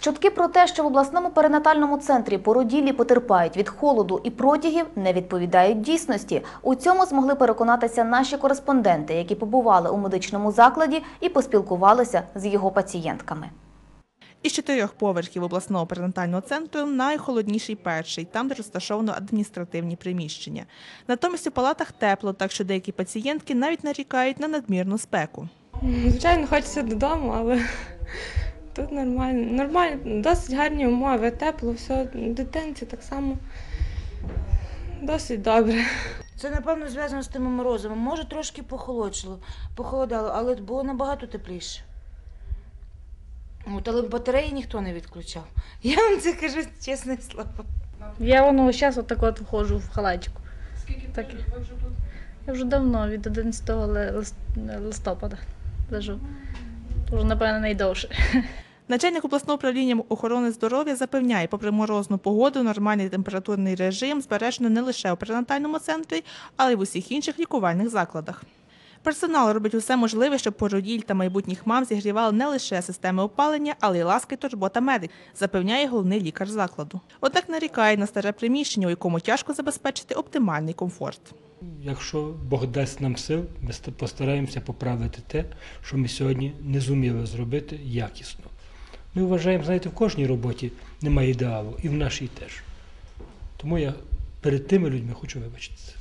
Чутки про те, що в обласному перинатальному центрі породіллі потерпають від холоду і протягів, не відповідають дійсності. У цьому змогли переконатися наші кореспонденти, які побували у медичному закладі і поспілкувалися з його пацієнтками. Із чотирьох поверхів обласного перинатального центру найхолодніший перший, там, де розташовано адміністративні приміщення. Натомість у палатах тепло, так що деякі пацієнтки навіть нарікають на надмірну спеку. Звичайно, хочеться додому, але тут нормально. Нормально, досить гарні умови, тепло, все. Дитинці так само досить добре. Це, напевно, зв'язано з тими морозами. Може, трошки похолодшало, похолодало, але було набагато тепліше. От, але батареї ніхто не відключав. Я вам це кажу чесне слово. Я воно зараз отак от входжу в халачку. Скільки так, ви вже тут? Я вже давно, від 11 листопада лежу. Вже, напевно, найдовше. Начальник обласного управління охорони здоров'я запевняє, попри морозну погоду, нормальний температурний режим збережено не лише у перинатальному центрі, але й в усіх інших лікувальних закладах. Персонал робить усе можливе, щоб породіль та майбутніх мам зігрівали не лише системи опалення, але й ласка й турбота медик, запевняє головний лікар закладу. Однак нарікає на старе приміщення, у якому тяжко забезпечити оптимальний комфорт. Якщо Бог дасть нам сил, ми постараємося поправити те, що ми сьогодні не зуміли зробити якісно. Ми вважаємо, знаєте, в кожній роботі немає ідеалу, і в нашій теж. Тому я перед тими людьми хочу вибачитися.